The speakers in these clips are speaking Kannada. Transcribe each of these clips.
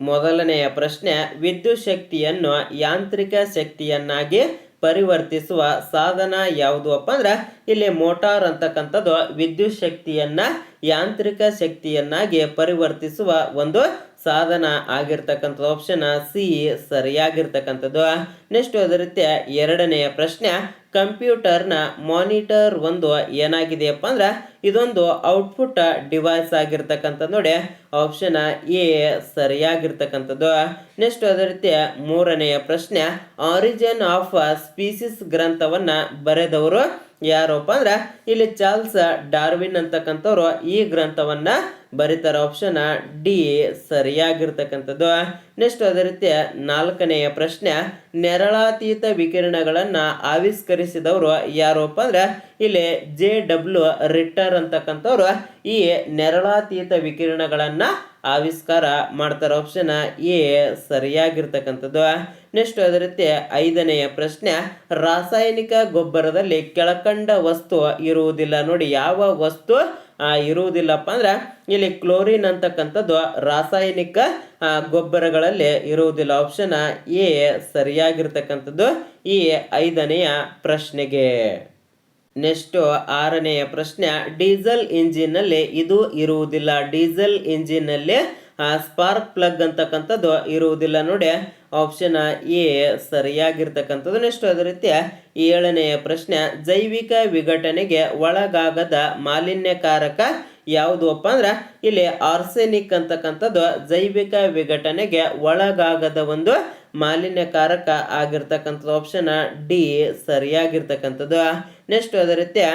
ಮೊದಲನೆಯ ಪ್ರಶ್ನೆ, ವಿದ್ಯುತ್ ಶಕ್ತಿಯನ್ನು ಯಾಂತ್ರಿಕ ಶಕ್ತಿಯನ್ನಾಗಿ ಪರಿವರ್ತಿಸುವ ಸಾಧನ ಯಾವುದು ಅಪ್ಪ ಅಂದ್ರೆ, ಇಲ್ಲಿ ಮೋಟಾರ್ ಅಂತಕ್ಕಂಥದ್ದು ವಿದ್ಯುತ್ ಶಕ್ತಿಯನ್ನ ಯಾಂತ್ರಿಕ ಶಕ್ತಿಯನ್ನಾಗಿ ಪರಿವರ್ತಿಸುವ ಒಂದು ಸಾಧನ ಆಗಿರ್ತಕ್ಕಂಥದ್ದು. Option C ಸರಿಯಾಗಿರ್ತಕ್ಕಂಥದ್ದು. ನೆಕ್ಸ್ಟ್ ಅದೇ ರೀತಿಯ ಎರಡನೆಯ ಪ್ರಶ್ನೆ, ಕಂಪ್ಯೂಟರ್ನ ಮಾನಿಟರ್ ಒಂದು ಏನಾಗಿದೆಯಪ್ಪ ಅಂದ್ರೆ, ಇದೊಂದು ಔಟ್ಪುಟ್ ಡಿವೈಸ್ ಆಗಿರ್ತಕ್ಕಂಥದ್ದು ನೋಡಿ. ಆಪ್ಷನ್ ಎ ಸರಿಯಾಗಿರ್ತಕ್ಕಂಥದ್ದು. ನೆಕ್ಸ್ಟ್ ಅದೇ ರೀತಿಯ ಮೂರನೆಯ ಪ್ರಶ್ನೆ ಆರಿಜಿನ್ ಆಫ್ ಸ್ಪೀಸಿಸ್ ಗ್ರಂಥವನ್ನ ಬರೆದವರು ಯಾರಪ್ಪ ಅಂದ್ರೆ, ಇಲ್ಲಿ ಚಾರ್ಲ್ಸ್ ಡಾರ್ವಿನ್ ಅಂತಕ್ಕಂಥವ್ರು ಈ ಗ್ರಂಥವನ್ನ ಬರೀತಾರೆ ಆಪ್ಷನ್ ಡಿ ಸರಿಯಾಗಿರ್ತಕ್ಕಂಥದ್ದು. ನೆಕ್ಸ್ಟ್ ಅದೇ ರೀತಿ ನಾಲ್ಕನೆಯ ಪ್ರಶ್ನೆ, ನೆರಳಾತೀತ ವಿಕಿರಣಗಳನ್ನು ಆವಿಷ್ಕರಿಸಿದವರು ಯಾರಪ್ಪ ಅಂದ್ರೆ ಇಲ್ಲಿ ಜೆ ಡಬ್ಲ್ಯೂ ರಿಟ್ಟರ್ ಅಂತಕ್ಕಂಥವ್ರು. ಈ ನೆರಳಾತೀತ ವಿಕಿರಣಗಳನ್ನು ಆವಿಷ್ಕಾರ ಮಾಡ್ತಾರೆ ಆಪ್ಷನ್ ಎ ಸರಿಯಾಗಿರ್ತಕ್ಕಂಥದ್ದು. ನೆಕ್ಸ್ಟ್ ಅದೇ ರೀತಿ ಐದನೆಯ ಪ್ರಶ್ನೆ, ರಾಸಾಯನಿಕ ಗೊಬ್ಬರದಲ್ಲಿ ಕೆಳಕಂಡ ವಸ್ತು ಇರುವುದಿಲ್ಲ. ನೋಡಿ, ಯಾವ ವಸ್ತು? ಇರುವುದಿಲ್ಲಪ್ಪ ಅಂದ್ರೆ ಇಲ್ಲಿ ಕ್ಲೋರಿನ್ ಅಂತಕ್ಕಂಥದ್ದು ರಾಸಾಯನಿಕ ಗೊಬ್ಬರಗಳಲ್ಲಿ ಇರುವುದಿಲ್ಲ. ಆಪ್ಷನ್ ಎ ಸರಿಯಾಗಿರ್ತಕ್ಕಂಥದ್ದು. ಈ ಐದನೆಯ ಪ್ರಶ್ನೆಗೆ ನೆಕ್ಸ್ಟು ಆರನೆಯ ಪ್ರಶ್ನೆ, ಡೀಸೆಲ್ ಇಂಜಿನ್ನಲ್ಲಿ ಇದು ಇರುವುದಿಲ್ಲ. ಡೀಸೆಲ್ ಇಂಜಿನ್ನಲ್ಲಿ ಸ್ಪಾರ್ಕ್ ಪ್ಲಗ್ ಅಂತಕ್ಕಂಥದ್ದು ಇರುವುದಿಲ್ಲ ನೋಡಿ ಆಪ್ಷನ್ ಎ ಸರಿಯಾಗಿರ್ತಕ್ಕಂಥದ್ದು. ನೆಕ್ಸ್ಟ್ ಅದೇ ರೀತಿಯ ಏಳನೆಯ ಪ್ರಶ್ನೆ, ಜೈವಿಕ ವಿಘಟನೆಗೆ ಒಳಗಾಗದ ಮಾಲಿನ್ಯಕಾರಕ ಯಾವುದು ಅಪ್ಪ ಅಂದ್ರೆ, ಇಲ್ಲಿ ಆರ್ಸೆನಿಕ್ ಅಂತಕ್ಕಂಥದ್ದು ಜೈವಿಕ ವಿಘಟನೆಗೆ ಒಳಗಾಗದ ಒಂದು ಮಾಲಿನ್ಯಕಾರಕ ಆಗಿರ್ತಕ್ಕಂಥದ್ದು ಆಪ್ಷನ್ ಡಿ ಸರಿಯಾಗಿರ್ತಕ್ಕಂಥದ್ದು. ನೆಕ್ಸ್ಟ್ ಅದೇ ರೀತಿಯ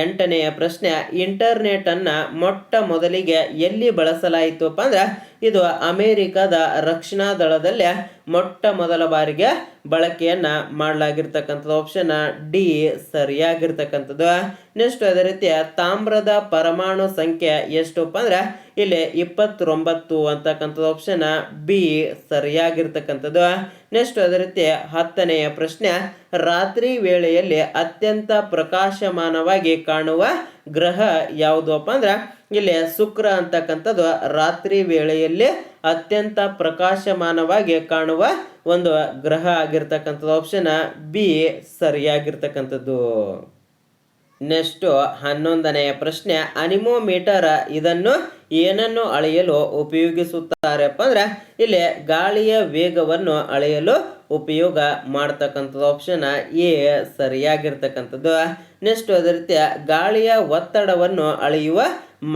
ಎಂಟನೆಯ ಪ್ರಶ್ನೆ ಇಂಟರ್ನೆಟ್ ಅನ್ನ ಮೊಟ್ಟ ಮೊದಲಿಗೆ ಎಲ್ಲಿ ಬಳಸಲಾಯಿತು ಅಪ್ಪ ಅಂದ್ರೆ, ಇದು ಅಮೆರಿಕದ ರಕ್ಷಣಾ ದಳದಲ್ಲಿ ಮೊಟ್ಟ ಮೊದಲ ಬಾರಿಗೆ ಬಳಕೆಯನ್ನ ಮಾಡಲಾಗಿರ್ತಕ್ಕಂಥದ್ದು ಆಪ್ಷನ್ ಡಿ ಸರಿಯಾಗಿರ್ತಕ್ಕಂಥದ್ದು. ನೆಕ್ಸ್ಟ್ ಅದೇ ರೀತಿಯ ತಾಮ್ರದ ಪರಮಾಣು ಸಂಖ್ಯೆ ಎಷ್ಟಪ್ಪ ಅಂದ್ರೆ ಇಲ್ಲಿ ಇಪ್ಪತ್ತೊಂಬತ್ತು ಅಂತಕ್ಕಂಥದ್ದು ಆಪ್ಷನ್ ಬಿ ಸರಿಯಾಗಿರ್ತಕ್ಕಂಥದ್ದು. ನೆಕ್ಸ್ಟ್ ಅದೇ ರೀತಿ ಹತ್ತನೆಯ ಪ್ರಶ್ನೆ, ರಾತ್ರಿ ವೇಳೆಯಲ್ಲಿ ಅತ್ಯಂತ ಪ್ರಕಾಶಮಾನವಾಗಿ ಕಾಣುವ ಗ್ರಹ ಯಾವುದು ಅಪ್ಪ ಅಂದ್ರೆ, ಇಲ್ಲಿ ಶುಕ್ರ ಅಂತಕ್ಕಂಥದ್ದು ರಾತ್ರಿ ವೇಳೆಯಲ್ಲಿ ಅತ್ಯಂತ ಪ್ರಕಾಶಮಾನವಾಗಿ ಕಾಣುವ ಒಂದು ಗ್ರಹ ಆಗಿರ್ತಕ್ಕಂಥದ್ದು ಆಪ್ಷನ್ ಬಿ ಸರಿಯಾಗಿರ್ತಕ್ಕಂಥದ್ದು. ನೆಕ್ಸ್ಟ್ ಹನ್ನೊಂದನೆಯ ಪ್ರಶ್ನೆ, ಅನಿಮೋಮೀಟರ್ ಇದನ್ನು ಏನನ್ನು ಅಳೆಯಲು ಉಪಯೋಗಿಸುತ್ತಾರಪ್ಪ ಅಂದ್ರೆ, ಇಲ್ಲಿ ಗಾಳಿಯ ವೇಗವನ್ನು ಅಳೆಯಲು ಉಪಯೋಗ ಮಾಡ್ತಕ್ಕಂಥದ್ದು ಆಪ್ಷನ್ ಎ ಸರಿಯಾಗಿರ್ತಕ್ಕಂಥದ್ದು. ನೆಕ್ಸ್ಟ್ ಅದೇ ರೀತಿ ಗಾಳಿಯ ಒತ್ತಡವನ್ನು ಅಳೆಯುವ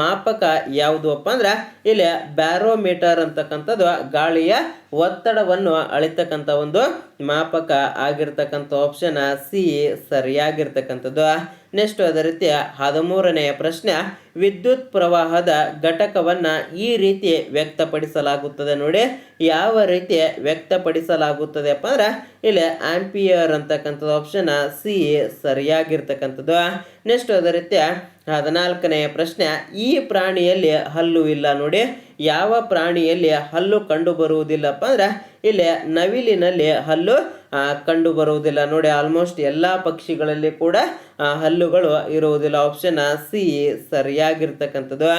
ಮಾಪಕ ಯಾವುದು ಅಪ್ಪ ಅಂದ್ರೆ ಇಲ್ಲಿ ಬ್ಯಾರೋಮೀಟರ್ ಅಂತಕ್ಕಂಥದ್ದು ಗಾಳಿಯ ಒತ್ತಡವನ್ನು ಅಳಿತಕ್ಕಂಥ ಒಂದು ಮಾಪಕ ಆಗಿರ್ತಕ್ಕಂಥ ಆಪ್ಷನ್ ಸಿ ಸರಿಯಾಗಿರ್ತಕ್ಕಂಥದ್ದು. ನೆಕ್ಸ್ಟ್ ಅದೇ ರೀತಿ ಹದಿಮೂರನೆಯ ಪ್ರಶ್ನೆ, ವಿದ್ಯುತ್ ಪ್ರವಾಹದ ಘಟಕವನ್ನ ಈ ರೀತಿ ವ್ಯಕ್ತಪಡಿಸಲಾಗುತ್ತದೆ ನೋಡಿ. ಯಾವ ರೀತಿ ವ್ಯಕ್ತಪಡಿಸಲಾಗುತ್ತದೆ ಅಪ್ಪ ಅಂದ್ರೆ ಇಲ್ಲಿ ಆಂಪಿಯರ್ ಅಂತಕ್ಕಂಥದ್ದು ಆಪ್ಷನ್ ಸಿ ಸರಿಯಾಗಿರ್ತಕ್ಕಂಥದ್ದು. ನೆಕ್ಸ್ಟ್ ಅದೇ ರೀತಿ ಹದಿನಾಲ್ಕನೆಯ ಪ್ರಶ್ನೆ, ಈ ಪ್ರಾಣಿಯಲ್ಲಿ ಹಲ್ಲು ಇಲ್ಲ ನೋಡಿ. ಯಾವ ಪ್ರಾಣಿಯಲ್ಲಿ ಹಲ್ಲು ಕಂಡು ಬರುವುದಿಲ್ಲಪ್ಪ ಅಂದ್ರೆ, ಇಲ್ಲಿ ನವಿಲಿನಲ್ಲಿ ಹಲ್ಲು ಕಂಡು ಬರುವುದಿಲ್ಲ ನೋಡಿ. ಆಲ್ಮೋಸ್ಟ್ ಎಲ್ಲ ಪಕ್ಷಿಗಳಲ್ಲಿ ಕೂಡ ಹಲ್ಲುಗಳು ಇರುವುದಿಲ್ಲ. Option C ಸರಿಯಾಗಿರ್ತಕ್ಕಂಥದ್ದು.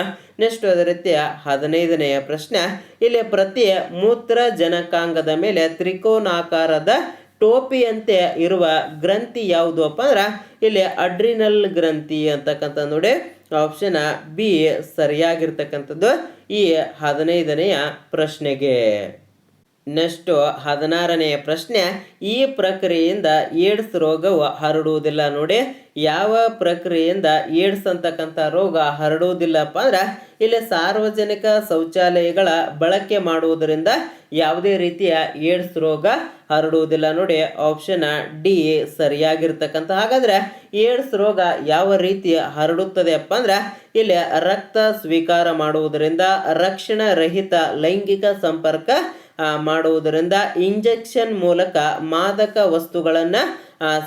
ನೆಕ್ಸ್ಟ್ ಅದೇ ರೀತಿ ಹದಿನೈದನೆಯ ಪ್ರಶ್ನೆ, ಇಲ್ಲಿ ಪ್ರತಿ ಮೂತ್ರ ಜನಕಾಂಗದ ಮೇಲೆ ತ್ರಿಕೋನಾಕಾರದ ಟೋಪಿಯಂತೆ ಇರುವ ಗ್ರಂಥಿ ಯಾವುದು ಅಪ್ಪ ಅಂದ್ರೆ ಇಲ್ಲಿ ಅಡ್ರಿನಲ್ ಗ್ರಂಥಿ ಅಂತಕ್ಕಂಥ ನೋಡಿ ಆಪ್ಷನ್ ಬಿ ಸರಿಯಾಗಿರ್ತಕ್ಕಂಥದ್ದು ಈ ಹದಿನೈದನೆಯ ಪ್ರಶ್ನೆಗೆ. ನೆಕ್ಸ್ಟ್ ಹದಿನಾರನೆಯ ಪ್ರಶ್ನೆ, ಈ ಪ್ರಕ್ರಿಯೆಯಿಂದ ಏಡ್ಸ್ ರೋಗವು ಹರಡುವುದಿಲ್ಲ ನೋಡಿ. ಯಾವ ಪ್ರಕ್ರಿಯೆಯಿಂದ ಏಡ್ಸ್ ಅಂತಕ್ಕಂಥ ರೋಗ ಹರಡುವುದಿಲ್ಲಪ್ಪ ಅಂದ್ರೆ, ಇಲ್ಲಿ ಸಾರ್ವಜನಿಕ ಶೌಚಾಲಯಗಳ ಬಳಕೆ ಮಾಡುವುದರಿಂದ ಯಾವುದೇ ರೀತಿಯ ಏಡ್ಸ್ ರೋಗ ಹರಡುವುದಿಲ್ಲ ನೋಡಿ. ಆಪ್ಷನ್ ಡಿ, ಸರಿಯಾಗಿರ್ತಕ್ಕಂಥ. ಹಾಗಾದ್ರೆ ಏಡ್ಸ್ ರೋಗ ಯಾವ ರೀತಿ ಹರಡುತ್ತದೆ ಅಪ್ಪ ಅಂದ್ರೆ, ಇಲ್ಲಿ ರಕ್ತ ಸ್ವೀಕಾರ ಮಾಡುವುದರಿಂದ ರಕ್ಷಣಾ ರಹಿತ ಲೈಂಗಿಕ ಸಂಪರ್ಕ ಮಾಡುವುದರಿಂದ ಇಂಜೆಕ್ಷನ್ ಮೂಲಕ ಮಾದಕ ವಸ್ತುಗಳನ್ನು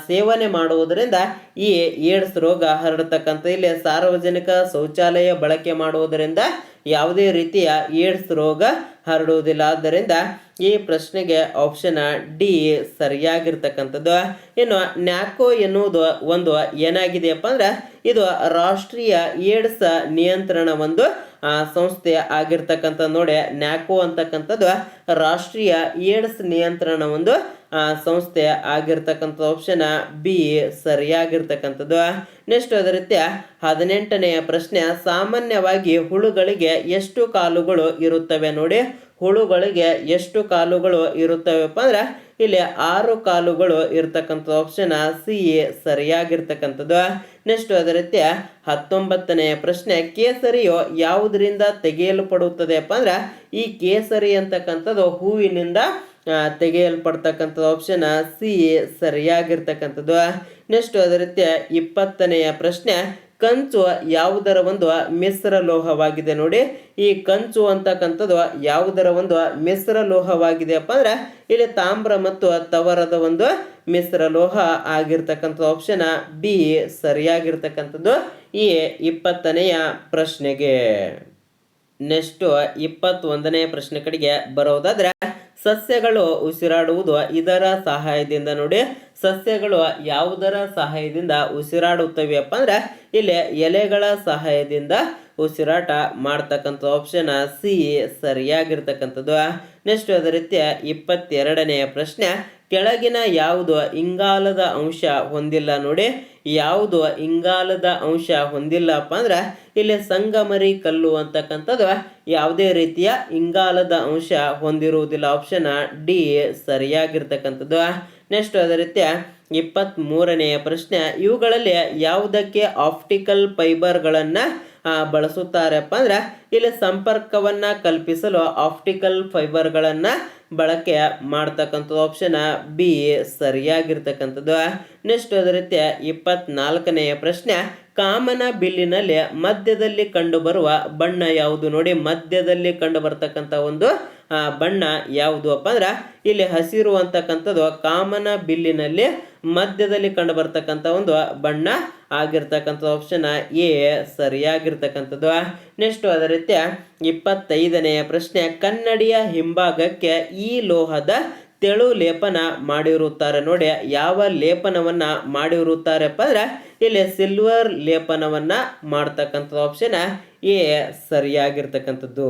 ಸೇವನೆ ಮಾಡುವುದರಿಂದ ಈ ಏಡ್ಸ್ ರೋಗ ಹರಡತಕ್ಕಂಥ ಇಲ್ಲಿ ಸಾರ್ವಜನಿಕ ಶೌಚಾಲಯ ಬಳಕೆ ಮಾಡುವುದರಿಂದ ಯಾವುದೇ ರೀತಿಯ ಏಡ್ಸ್ ರೋಗ ಹರಡುವುದಿಲ್ಲ. ಆದ್ದರಿಂದ ಈ ಪ್ರಶ್ನೆಗೆ ಆಪ್ಷನ್ ಡಿ ಸರಿಯಾಗಿರ್ತಕ್ಕಂಥದ್ದು. ಇನ್ನು ನ್ಯಾಕೋ ಎನ್ನುವುದು ಒಂದು ಏನಾಗಿದೆಯಪ್ಪ ಅಂದ್ರೆ ಇದು ರಾಷ್ಟ್ರೀಯ ಏಡ್ಸ್ ನಿಯಂತ್ರಣ ಒಂದು ಸಂಸ್ಥೆ ಆಗಿರ್ತಕ್ಕಂಥ ನೋಡಿ, ನ್ಯಾಕೋ ಅಂತಕ್ಕಂಥದ್ದು ರಾಷ್ಟ್ರೀಯ ಏಡ್ಸ್ ನಿಯಂತ್ರಣ ಒಂದು ಸಂಸ್ಥೆ ಆಗಿರ್ತಕ್ಕಂಥ ಆಪ್ಷನ್ ಬಿ ಸರಿಯಾಗಿರ್ತಕ್ಕಂಥದ್ದು. ನೆಕ್ಸ್ಟ್ ಅದೇ ರೀತಿಯ ಹದಿನೆಂಟನೆಯ ಪ್ರಶ್ನೆ, ಸಾಮಾನ್ಯವಾಗಿ ಹುಳುಗಳಿಗೆ ಎಷ್ಟು ಕಾಲುಗಳು ಇರುತ್ತವೆ ನೋಡಿ. ಹುಳುಗಳಿಗೆ ಎಷ್ಟು ಕಾಲುಗಳು ಇರುತ್ತವೆಪ್ಪ ಅಂದ್ರೆ ಇಲ್ಲಿ ಆರು ಕಾಲುಗಳು ಇರ್ತಕ್ಕಂಥ ಆಪ್ಷನ್ ಸಿ ಎ ಸರಿಯಾಗಿರ್ತಕ್ಕಂಥದ್ದು. ನೆಕ್ಸ್ಟ್ ಅದೇ ರೀತಿಯ ಹತ್ತೊಂಬತ್ತನೆಯ ಪ್ರಶ್ನೆ, ಕೇಸರಿಯು ಯಾವುದರಿಂದ ತೆಗೆಯಲ್ಪಡುತ್ತದೆಯಪ್ಪ ಅಂದ್ರೆ, ಈ ಕೇಸರಿ ಅಂತಕ್ಕಂಥದ್ದು ಹೂವಿನಿಂದ ತೆಗೆಯಲ್ಪಡ್ತಕ್ಕಂಥದ್ದು ಆಪ್ಷನ್ ಸಿ ಎ ಸರಿಯಾಗಿರ್ತಕ್ಕಂಥದ್ದು. ನೆಕ್ಸ್ಟ್ ಅದೇ ರೀತಿಯ ಇಪ್ಪತ್ತನೆಯ ಪ್ರಶ್ನೆ ಕಂಚು ಯಾವುದರ ಒಂದು ಮಿಶ್ರ ಲೋಹವಾಗಿದೆ ನೋಡಿ. ಈ ಕಂಚು ಅಂತಕ್ಕಂಥದ್ದು ಯಾವುದರ ಒಂದು ಮಿಶ್ರ ಲೋಹವಾಗಿದೆಯಪ್ಪ ಅಂದ್ರೆ ಇಲ್ಲಿ ತಾಮ್ರ ಮತ್ತು ತವರದ ಒಂದು ಮಿಶ್ರ ಲೋಹ ಆಗಿರ್ತಕ್ಕಂಥ ಆಪ್ಷನ್ ಬಿ ಸರಿಯಾಗಿರ್ತಕ್ಕಂಥದ್ದು. ಈ ಇಪ್ಪತ್ತನೆಯ ಪ್ರಶ್ನೆಗೆ ನೆಕ್ಸ್ಟ್ ಇಪ್ಪತ್ತೊಂದನೇ ಪ್ರಶ್ನೆ ಕಡೆಗೆ ಬರೋದಾದ್ರೆ, ಸಸ್ಯಗಳು ಉಸಿರಾಡುವುದು ಇದರ ಸಹಾಯದಿಂದ ನೋಡಿ, ಸಸ್ಯಗಳು ಯಾವುದರ ಸಹಾಯದಿಂದ ಉಸಿರಾಡುತ್ತವೆಯಪ್ಪ ಅಂದ್ರೆ, ಇಲ್ಲಿ ಎಲೆಗಳ ಸಹಾಯದಿಂದ ಉಸಿರಾಟ ಮಾಡ್ತಕ್ಕಂಥ ಆಪ್ಷನ್ ಸಿ ಸರಿಯಾಗಿರ್ತಕ್ಕಂಥದ್ದು. ನೆಕ್ಸ್ಟ್ ಅದೇ ರೀತಿಯ ಇಪ್ಪತ್ತೆರಡನೆಯ ಪ್ರಶ್ನೆ, ಕೆಳಗಿನ ಯಾವುದು ಇಂಗಾಲದ ಅಂಶ ಹೊಂದಿಲ್ಲ ನೋಡಿ ಯಾವುದು ಇಂಗಾಲದ ಅಂಶ ಹೊಂದಿಲ್ಲಪ್ಪ ಅಂದ್ರೆ ಇಲ್ಲಿ ಸಂಗಮರಿ ಕಲ್ಲು ಅಂತಕ್ಕಂಥದ್ದು ಯಾವುದೇ ರೀತಿಯ ಇಂಗಾಲದ ಅಂಶ ಹೊಂದಿರುವುದಿಲ್ಲ. ಆಪ್ಷನ್ ಡಿ ಸರಿಯಾಗಿರ್ತಕ್ಕಂಥದ್ದು. ನೆಕ್ಸ್ಟ್ ಅದೇ ರೀತಿಯ ಇಪ್ಪತ್ತ್ ಮೂರನೆಯ ಪ್ರಶ್ನೆ, ಇವುಗಳಲ್ಲಿ ಯಾವುದಕ್ಕೆ ಆಪ್ಟಿಕಲ್ ಫೈಬರ್ಗಳನ್ನು ಬಳಸುತ್ತಾರಪ್ಪ ಅಂದ್ರೆ ಇಲ್ಲಿ ಸಂಪರ್ಕವನ್ನ ಕಲ್ಪಿಸಲು ಆಪ್ಟಿಕಲ್ ಫೈಬರ್ಗಳನ್ನು ಬಳಕೆ ಮಾಡ್ತಕ್ಕಂಥದ್ದು ಆಪ್ಷನ್ ಬಿ ಸರಿಯಾಗಿರ್ತಕ್ಕಂಥದ್ದು. ನೆಕ್ಸ್ಟ್ ಅದೇ ರೀತಿ ಇಪ್ಪತ್ನಾಲ್ಕನೆಯ ಪ್ರಶ್ನೆ, ಕಾಮನ ಬಿಲ್ಲಿನಲ್ಲಿ ಮಧ್ಯದಲ್ಲಿ ಕಂಡುಬರುವ ಬಣ್ಣ ಯಾವುದು? ನೋಡಿ, ಮಧ್ಯದಲ್ಲಿ ಕಂಡು ಬರ್ತಕ್ಕಂಥ ಒಂದು ಬಣ್ಣ ಯಾವುದು ಅಪ್ಪ ಅಂದ್ರೆ, ಇಲ್ಲಿ ಹಸಿರು ಅಂತಕ್ಕಂಥದ್ದು ಕಾಮನ ಬಿಲ್ಲಿನಲ್ಲಿ ಮಧ್ಯದಲ್ಲಿ ಕಂಡು ಬರ್ತಕ್ಕಂಥ ಒಂದು ಬಣ್ಣ ಆಗಿರ್ತಕ್ಕಂಥ ಆಪ್ಷನ್ ಎ ಸರಿಯಾಗಿರ್ತಕ್ಕಂಥದ್ದು. ನೆಕ್ಸ್ಟ್ ಅದೇ ರೀತಿ ಇಪ್ಪತ್ತೈದನೆಯ ಪ್ರಶ್ನೆ, ಕನ್ನಡಿಯ ಹಿಂಭಾಗಕ್ಕೆ ಈ ಲೋಹದ ತೆಳು ಲೇಪನ ಮಾಡಿರುತ್ತಾರೆ. ನೋಡಿ, ಯಾವ ಲೇಪನವನ್ನ ಮಾಡಿರುತ್ತಾರೆ ಅಂದ್ರೆ ಇಲ್ಲಿ ಸಿಲ್ವರ್ ಲೇಪನವನ್ನ ಮಾಡ್ತಕ್ಕಂಥದ್ದು ಆಪ್ಷನ್ ಎ ಸರಿಯಾಗಿರ್ತಕ್ಕಂಥದ್ದು.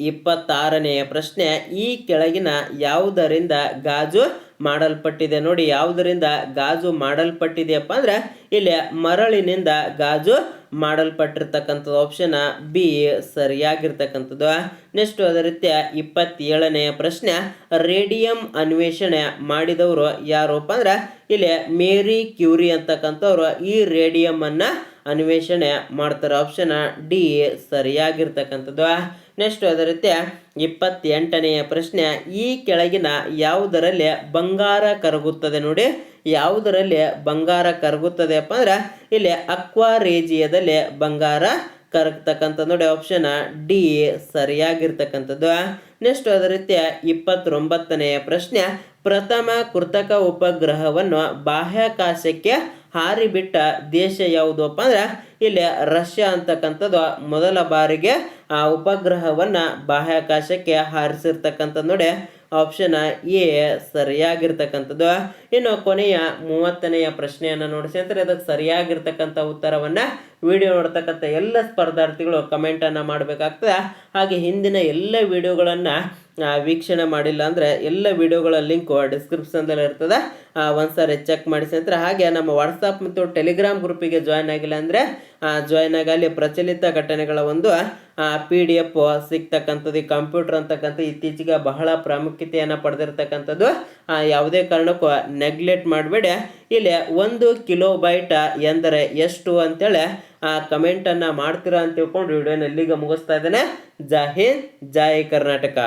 ಇಪ್ಪತ್ತಾರನೆಯ ಪ್ರಶ್ನೆ, ಈ ಕೆಳಗಿನ ಯಾವುದರಿಂದ ಗಾಜು ಮಾಡಲ್ಪಟ್ಟಿದೆ? ನೋಡಿ, ಯಾವುದರಿಂದ ಗಾಜು ಮಾಡಲ್ಪಟ್ಟಿದೆಯಪ್ಪ ಅಂದ್ರೆ, ಇಲ್ಲಿ ಮರಳಿನಿಂದ ಗಾಜು ಮಾಡಲ್ಪಟ್ಟಿರ್ತಕ್ಕಂಥದ್ದು ಆಪ್ಷನ್ ಬಿ ಸರಿಯಾಗಿರ್ತಕ್ಕಂಥದ್ದು. ನೆಕ್ಸ್ಟ್ ಅದೇ ರೀತಿಯ ಇಪ್ಪತ್ತೇಳನೆಯ ಪ್ರಶ್ನೆ, ರೇಡಿಯಂ ಅನ್ವೇಷಣೆ ಮಾಡಿದವರು ಯಾರಪ್ಪ ಅಂದ್ರೆ, ಇಲ್ಲಿ ಮೇರಿ ಕ್ಯೂರಿ ಅಂತಕ್ಕಂಥವ್ರು ಈ ರೇಡಿಯಂ ಅನ್ನ ಅನ್ವೇಷಣೆ ಮಾಡ್ತಾರೆ. ಆಪ್ಷನ್ ಡಿ ಸರಿಯಾಗಿರ್ತಕ್ಕಂಥದ್ದು. ನೆಕ್ಸ್ಟ್ ಅದೇ ರೀತಿ ಇಪ್ಪತ್ತೆಂಟನೆಯ ಪ್ರಶ್ನೆ, ಈ ಕೆಳಗಿನ ಯಾವುದರಲ್ಲಿ ಬಂಗಾರ ಕರಗುತ್ತದೆ ನೋಡಿ, ಯಾವುದರಲ್ಲಿ ಬಂಗಾರ ಕರಗುತ್ತದೆಪ್ಪ ಅಂದ್ರೆ, ಇಲ್ಲಿ ಅಕ್ವಾರೇಜಿಯದಲ್ಲಿ ಬಂಗಾರ ಕರಗ್ತಕ್ಕಂಥ ನೋಡಿ ಆಪ್ಷನ್ ಡಿ ಸರಿಯಾಗಿರ್ತಕ್ಕಂಥದ್ದು. ನೆಕ್ಸ್ಟ್ ಅದೇ ರೀತಿಯ ಇಪ್ಪತ್ತೊಂಬತ್ತನೆಯ ಪ್ರಶ್ನೆ ಪ್ರಥಮ ಕೃತಕ ಉಪಗ್ರಹವನ್ನು ಬಾಹ್ಯಾಕಾಶಕ್ಕೆ ಹಾರಿಬಿಟ್ಟ ದೇಶ ಯಾವುದಪ್ಪ ಅಂದ್ರೆ ಇಲ್ಲಿ ರಷ್ಯಾ ಅಂತಕ್ಕಂಥದ್ದು ಮೊದಲ ಬಾರಿಗೆ ಆ ಉಪಗ್ರಹವನ್ನು ಬಾಹ್ಯಾಕಾಶಕ್ಕೆ ಹಾರಿಸಿರ್ತಕ್ಕಂಥದ್ದು ನೋಡಿ. ಆಪ್ಷನ್ ಎ ಸರಿಯಾಗಿರ್ತಕ್ಕಂಥದ್ದು. ಇನ್ನು ಕೊನೆಯ ಮೂವತ್ತನೆಯ ಪ್ರಶ್ನೆಯನ್ನು ನೋಡಿಸಿ ಅಂದರೆ ಅದಕ್ಕೆ ಸರಿಯಾಗಿರ್ತಕ್ಕಂಥ ಉತ್ತರವನ್ನು ವಿಡಿಯೋ ನೋಡ್ತಕ್ಕಂಥ ಎಲ್ಲ ಸ್ಪರ್ಧಾರ್ಥಿಗಳು ಕಮೆಂಟನ್ನು ಮಾಡಬೇಕಾಗ್ತದೆ. ಹಾಗೆ ಹಿಂದಿನ ಎಲ್ಲ ವಿಡಿಯೋಗಳನ್ನು ವೀಕ್ಷಣೆ ಮಾಡಿಲ್ಲ ಅಂದರೆ ಎಲ್ಲ ವಿಡಿಯೋಗಳ ಲಿಂಕು ಡಿಸ್ಕ್ರಿಪ್ಷನ್ದಲ್ಲಿ ಇರ್ತದೆ. ಒಂದು ಸಾರಿ ಚೆಕ್ ಮಾಡಿಸಿ ಸ್ನೇಹಿತರೆ, ಹಾಗೆ ನಮ್ಮ ವಾಟ್ಸಪ್ ಮತ್ತು ಟೆಲಿಗ್ರಾಮ್ ಗ್ರೂಪಿಗೆ ಜಾಯ್ನ್ ಆಗಿಲ್ಲ ಅಂದರೆ ಜಾಯ್ನ್ ಆಗಿ ಅಲ್ಲಿ ಪ್ರಚಲಿತ ಘಟನೆಗಳ ಒಂದು ಪಿ ಡಿ ಎಫ್ ಸಿಗ್ತಕ್ಕಂಥದ್ದು ಕಂಪ್ಯೂಟರ್ ಅಂತಕ್ಕಂಥ ಇತ್ತೀಚೆಗೆ ಬಹಳ ಪ್ರಾಮುಖ್ಯತೆಯನ್ನು ಪಡೆದಿರ್ತಕ್ಕಂಥದ್ದು ಯಾವುದೇ ಕಾರಣಕ್ಕೂ ನೆಗ್ಲೆಕ್ಟ್ ಮಾಡಬೇಡಿ. ಇಲ್ಲಿ ಒಂದು ಕಿಲೋ ಬೈಟ್ ಎಂದರೆ ಎಷ್ಟು ಅಂತೇಳಿ, ಆ ಕಮೆಂಟನ್ನು ಮಾಡ್ತೀರಾ ಅಂತ ತಿಳ್ಕೊಂಡು ವಿಡಿಯೋನ ಇಲ್ಲಿಗೆ ಮುಗಿಸ್ತಾ ಇದ್ದೇನೆ. ಜೈ ಹಿಂದ್ ಕರ್ನಾಟಕ.